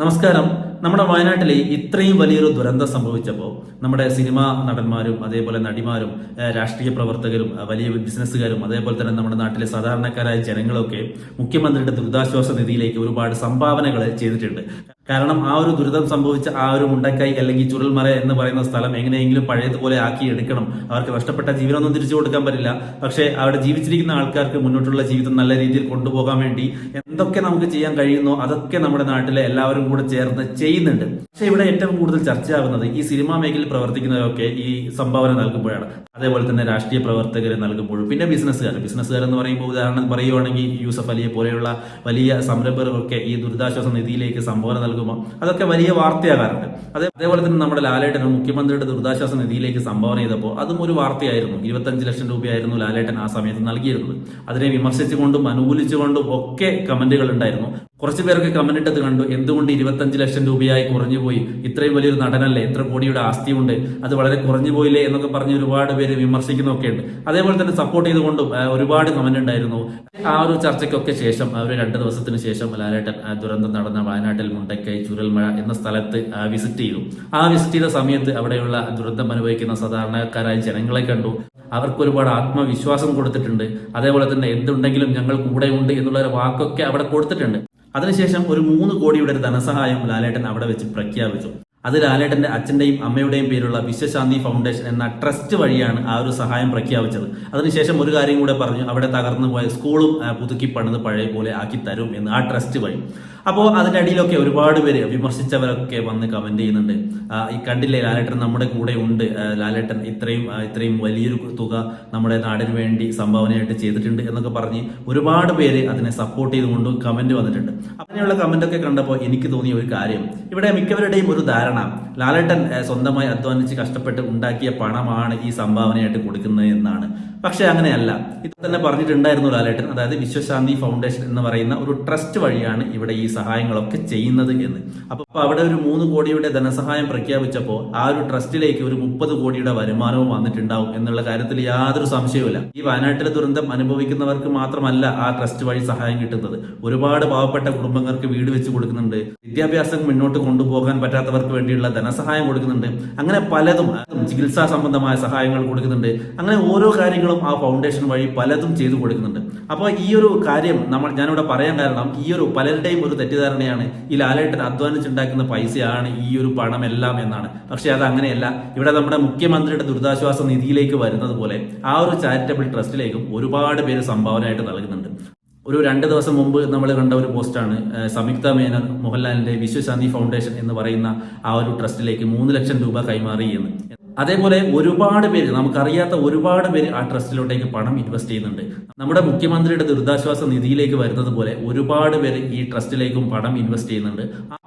നമസ്കാരം. നമ്മുടെ വയനാട്ടിലെ ഇത്രയും വലിയൊരു ദുരന്തം സംഭവിച്ചപ്പോൾ നമ്മുടെ സിനിമാ നടന്മാരും അതേപോലെ നടിമാരും രാഷ്ട്രീയ പ്രവർത്തകരും വലിയ ബിസിനസ്സുകാരും അതേപോലെ തന്നെ നമ്മുടെ നാട്ടിലെ സാധാരണക്കാരായ ജനങ്ങളൊക്കെ മുഖ്യമന്ത്രിയുടെ ദുരിതാശ്വാസ നിധിയിലേക്ക് ഒരുപാട് സംഭാവനകൾ ചെയ്തിട്ടുണ്ട്. കാരണം ആ ഒരു ദുരിതം സംഭവിച്ച ആ ഒരു മുണ്ടക്കൈ അല്ലെങ്കിൽ ചുരുൾമല എന്ന് പറയുന്ന സ്ഥലം എങ്ങനെയെങ്കിലും പഴയതുപോലെ ആക്കി എടുക്കണം. അവർക്ക് നഷ്ടപ്പെട്ട ജീവനൊന്നും തിരിച്ചു കൊടുക്കാൻ പറ്റില്ല. പക്ഷേ അവിടെ ജീവിച്ചിരിക്കുന്ന ആൾക്കാർക്ക് മുന്നോട്ടുള്ള ജീവിതം നല്ല രീതിയിൽ കൊണ്ടുപോകാൻ വേണ്ടി എന്തൊക്കെ നമുക്ക് ചെയ്യാൻ കഴിയുന്നോ അതൊക്കെ നമ്മുടെ നാട്ടിലെ എല്ലാവരും കൂടെ ചേർന്ന് ചെയ്യുന്നുണ്ട്. പക്ഷെ ഇവിടെ ഏറ്റവും കൂടുതൽ ചർച്ചയാവുന്നത് ഈ സിനിമാ മേഖലയിൽ പ്രവർത്തിക്കുന്നവരൊക്കെ ഈ സംഭാവന നൽകുമ്പോഴാണ്. അതേപോലെ തന്നെ രാഷ്ട്രീയ പ്രവർത്തകർ നൽകുമ്പോഴും. പിന്നെ ബിസിനസ്സുകാർ. ബിസിനസ്സുകാർ എന്ന് പറയുമ്പോൾ ഉദാഹരണം പറയുവാണെങ്കിൽ യൂസഫ് അലിയെ പോലെയുള്ള വലിയ സംരംഭകരൊക്കെ ഈ ദുരിതാശ്വാസ നിധിയിലേക്ക് സംഭാവന നൽകുമ്പോൾ അതൊക്കെ വലിയ വാർത്തയാകാറുണ്ട്. അതേ അതേപോലെ തന്നെ നമ്മുടെ ലാലേട്ടൻ മുഖ്യമന്ത്രിയുടെ ദുരിതാശ്വാസ നിധിയിലേക്ക് സംഭാവന ചെയ്തപ്പോൾ അതും ഒരു വാർത്തയായിരുന്നു. ഇരുപത്തഞ്ച് ലക്ഷം രൂപയായിരുന്നു ലാലേട്ടൻ ആ സമയത്ത് നൽകിയിരുന്നത്. അതിനെ വിമർശിച്ചുകൊണ്ടും അനുകൂലിച്ചുകൊണ്ടും ഒക്കെ കമന്റുകൾ ഉണ്ടായിരുന്നു. കുറച്ചു പേരൊക്കെ കമന്റ് ഇട്ടത് കണ്ടു. എന്തുകൊണ്ട് ഇരുപത്തഞ്ച് ലക്ഷം രൂപയായി കുറഞ്ഞു പോയി ഇത്രയും വലിയൊരു നടനല്ലേ? എത്ര കോടിയുടെ ആസ്തിയുണ്ട്. അത് വളരെ കുറഞ്ഞു പോയില്ലേ എന്നൊക്കെ പറഞ്ഞ് ഒരുപാട് പേര് വിമർശിക്കുന്നൊക്കെ ഉണ്ട്. അതേപോലെ തന്നെ സപ്പോർട്ട് ചെയ്തുകൊണ്ടും ഒരുപാട് കമന്റ് ഉണ്ടായിരുന്നു. ആ ഒരു ചർച്ചയ്ക്കൊക്കെ ശേഷം ഒരു രണ്ട് ദിവസത്തിന് ശേഷം ലാലേട്ടൻ ദുരന്തം നടന്ന വയനാട്ടിൽ മുണ്ടക്കൈ ചുരൽമഴ എന്ന സ്ഥലത്ത് വിസിറ്റ് ചെയ്തു. ആ വിസിറ്റ് ചെയ്ത സമയത്ത് അവിടെയുള്ള ദുരന്തം അനുഭവിക്കുന്ന സാധാരണക്കാരായ ജനങ്ങളെ കണ്ടു. അവർക്ക് ഒരുപാട് ആത്മവിശ്വാസം കൊടുത്തിട്ടുണ്ട്. അതേപോലെ തന്നെ എന്തുണ്ടെങ്കിലും ഞങ്ങൾ കൂടെ ഉണ്ട് എന്നുള്ള ഒരു വാക്കൊക്കെ അവിടെ കൊടുത്തിട്ടുണ്ട്. അതിനുശേഷം ഒരു മൂന്ന് കോടിയുടെ ഒരു ധനസഹായം ലാലേട്ടൻ അവിടെ വെച്ച് പ്രഖ്യാപിച്ചു. അത് ലാലേട്ടന്റെ അച്ഛന്റെയും അമ്മയുടെയും പേരുള്ള വിശ്വശാന്തി ഫൗണ്ടേഷൻ എന്ന ട്രസ്റ്റ് വഴിയാണ് ആ ഒരു സഹായം പ്രഖ്യാപിച്ചത്. അതിനുശേഷം ഒരു കാര്യം കൂടെ പറഞ്ഞു അവിടെ തകർന്നു പോയ സ്കൂളും പുതുക്കി പണിത് പഴയ പോലെ ആക്കി തരും എന്ന് ആ ട്രസ്റ്റ് വഴി. അപ്പോൾ അതിന്റെ അടിയിലൊക്കെ ഒരുപാട് പേര് വിമർശിച്ചവരൊക്കെ വന്ന് കമന്റ് ചെയ്യുന്നുണ്ട്. ഈ കണ്ടില്ലേ ലാലേട്ടൻ നമ്മുടെ കൂടെ ഉണ്ട്. ലാലേട്ടൻ ഇത്രയും ഇത്രയും വലിയൊരു തുക നമ്മുടെ നാടിന് വേണ്ടി സംഭാവനയായിട്ട് ചെയ്തിട്ടുണ്ട് എന്നൊക്കെ പറഞ്ഞ് ഒരുപാട് പേര് അതിനെ സപ്പോർട്ട് ചെയ്തുകൊണ്ട് കമന്റ് വന്നിട്ടുണ്ട്. അങ്ങനെയുള്ള ഒക്കെ കണ്ടപ്പോൾ എനിക്ക് തോന്നിയ ഒരു കാര്യം. ഇവിടെ മിക്കവരുടെയും ഒരു ധാരണ ലാലേട്ടൻ ആ, സ്വന്തമായി അധ്വാനിച്ച് കഷ്ടപ്പെട്ട് ഉണ്ടാക്കിയ പണമാണ് ഈ സംഭാവനയായിട്ട് കൊടുക്കുന്നത് എന്നാണ് പക്ഷെ അങ്ങനെയല്ല. ഇത് തന്നെ പറഞ്ഞിട്ടുണ്ടായിരുന്നു ലാലേട്ടൻ. അതായത് വിശ്വശാന്തി ഫൗണ്ടേഷൻ എന്ന് പറയുന്ന ഒരു ട്രസ്റ്റ് വഴിയാണ് ഇവിടെ ഈ സഹായങ്ങളൊക്കെ ചെയ്യുന്നത് എന്ന്. അപ്പൊ അവിടെ ഒരു മൂന്ന് കോടിയുടെ ധനസഹായം പ്രഖ്യാപിച്ചപ്പോൾ ആ ഒരു ട്രസ്റ്റിലേക്ക് ഒരു മുപ്പത് കോടിയുടെ വരുമാനവും വന്നിട്ടുണ്ടാവും എന്നുള്ള കാര്യത്തിൽ യാതൊരു സംശയവുമില്ല. ഈ വയനാട്ടിലെ ദുരന്തം അനുഭവിക്കുന്നവർക്ക് മാത്രമല്ല ആ ട്രസ്റ്റ് വഴി സഹായം കിട്ടുന്നത്. ഒരുപാട് പാവപ്പെട്ട കുടുംബങ്ങൾക്ക് വീട് വെച്ച് കൊടുക്കുന്നുണ്ട്. വിദ്യാഭ്യാസം മുന്നോട്ട് കൊണ്ടുപോകാൻ പറ്റാത്തവർക്ക് വേണ്ടിയുള്ള ധനസഹായം കൊടുക്കുന്നുണ്ട്. അങ്ങനെ പലതും ചികിത്സാ സംബന്ധമായ സഹായങ്ങൾ കൊടുക്കുന്നുണ്ട്. അങ്ങനെ ഓരോ കാര്യങ്ങളും ആ ഫൗണ്ടേഷൻ വഴി പലതും ചെയ്തു കൊടുക്കുന്നുണ്ട്. അപ്പോൾ ഈ ഒരു കാര്യം നമ്മൾ ഞാനിവിടെ പറയാൻ കാരണം ഈ ഒരു പലരുടെയും ഒരു തെറ്റിദ്ധാരണയാണ് ഈ ലാലേട്ടൻ അധ്വാനിച്ചുണ്ടാക്കുന്ന പൈസയാണ് ഈ ഒരു പണമെല്ലാം എന്നാണ്. പക്ഷേ അത് അങ്ങനെയല്ല. ഇവിടെ നമ്മുടെ മുഖ്യമന്ത്രിയുടെ ദുരിതാശ്വാസ നിധിയിലേക്ക് വരുന്നത് പോലെ ആ ഒരു ചാരിറ്റബിൾ ട്രസ്റ്റിലേക്കും ഒരുപാട് പേര് സംഭാവനയായിട്ട് നൽകുന്നുണ്ട്. ഒരു രണ്ട് ദിവസം മുമ്പ് നമ്മൾ കണ്ട ഒരു പോസ്റ്റാണ് സംയുക്ത മേനൻ മോഹൻലാലിന്റെ വിശ്വശാന്തി ഫൗണ്ടേഷൻ എന്ന് പറയുന്ന ആ ഒരു ട്രസ്റ്റിലേക്ക് മൂന്ന് ലക്ഷം രൂപ കൈമാറി എന്ന്. അതേപോലെ ഒരുപാട് പേര് നമുക്കറിയാത്ത ഒരുപാട് പേര് ആ ട്രസ്റ്റിലോട്ടേക്ക് പണം ഇൻവെസ്റ്റ് ചെയ്യുന്നുണ്ട്. നമ്മുടെ മുഖ്യമന്ത്രിയുടെ ദുരിതാശ്വാസ നിധിയിലേക്ക് വരുന്നത് പോലെ ഒരുപാട് പേര് ഈ ട്രസ്റ്റിലേക്കും പണം ഇൻവെസ്റ്റ് ചെയ്യുന്നുണ്ട്.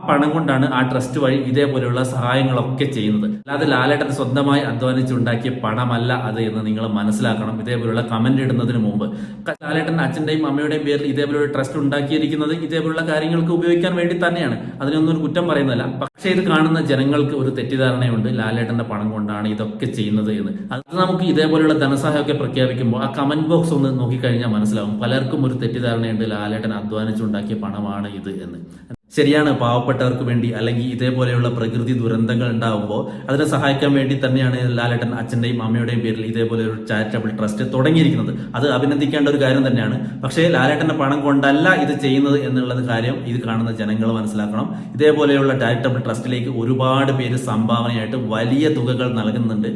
പണം കൊണ്ടാണ് ആ ട്രസ്റ്റ് വഴി ഇതേപോലെയുള്ള സഹായങ്ങളൊക്കെ ചെയ്യുന്നത്. അല്ലാതെ ലാലേട്ടൻ സ്വന്തമായി അധ്വാനിച്ചുണ്ടാക്കിയ പണമല്ല അത് എന്ന് നിങ്ങൾ മനസ്സിലാക്കണം. ഇതേപോലെയുള്ള കമന്റ് ഇടുന്നതിന് മുമ്പ്. ലാലേട്ടൻ അച്ഛന്റെയും അമ്മയുടെയും പേരിൽ ഇതേപോലൊരു ട്രസ്റ്റ് ഉണ്ടാക്കിയിരിക്കുന്നത് ഇതേപോലുള്ള കാര്യങ്ങൾക്ക് ഉപയോഗിക്കാൻ വേണ്ടി തന്നെയാണ്. അതിനൊന്നും ഒരു കുറ്റം പറയുന്നില്ല പക്ഷേ ഇത് കാണുന്ന ജനങ്ങൾക്ക് ഒരു തെറ്റിദ്ധാരണയുണ്ട്. ലാലേട്ടന്റെ പണം കൊണ്ടാണ് ഇതൊക്കെ ചെയ്യുന്നത് എന്ന്. അത് നമുക്ക് ഇതേപോലെയുള്ള ധനസഹായമൊക്കെ പ്രഖ്യാപിക്കുമ്പോൾ ആ കമന്റ് ബോക്സ് ഒന്ന് നോക്കിക്കഴിഞ്ഞാൽ മനസ്സിലാവും. പലർക്കും ഒരു തെറ്റിദ്ധാരണയുണ്ട് ലാലേട്ടൻ അധ്വാനിച്ചുണ്ടാക്കിയ പണമാണ് ഇത് എന്ന്. ശരിയാണ് പാവപ്പെട്ടവർക്ക് വേണ്ടി അല്ലെങ്കിൽ ഇതേപോലെയുള്ള പ്രകൃതി ദുരന്തങ്ങൾ ഉണ്ടാകുമ്പോൾ അതിനെ സഹായിക്കാൻ വേണ്ടി തന്നെയാണ് ലാലേട്ടൻ അച്ഛന്റെയും അമ്മയുടെയും പേരിൽ ഇതേപോലെ ഒരു ചാരിറ്റബിൾ ട്രസ്റ്റ് തുടങ്ങിയിരിക്കുന്നത്. അത് അഭിനന്ദിക്കേണ്ട ഒരു കാര്യം തന്നെയാണ്. പക്ഷേ ലാലേട്ടന്റെ പണം കൊണ്ടല്ല ഇത് ചെയ്യുന്നത് എന്നുള്ളത് കാര്യം ഇത് കാണുന്ന ജനങ്ങൾ മനസ്സിലാക്കണം. ഇതേപോലെയുള്ള ചാരിറ്റബിൾ ട്രസ്റ്റിലേക്ക് ഒരുപാട് പേര് സംഭാവനയായിട്ട് വലിയ തുകകൾ നൽകുന്നുണ്ട്.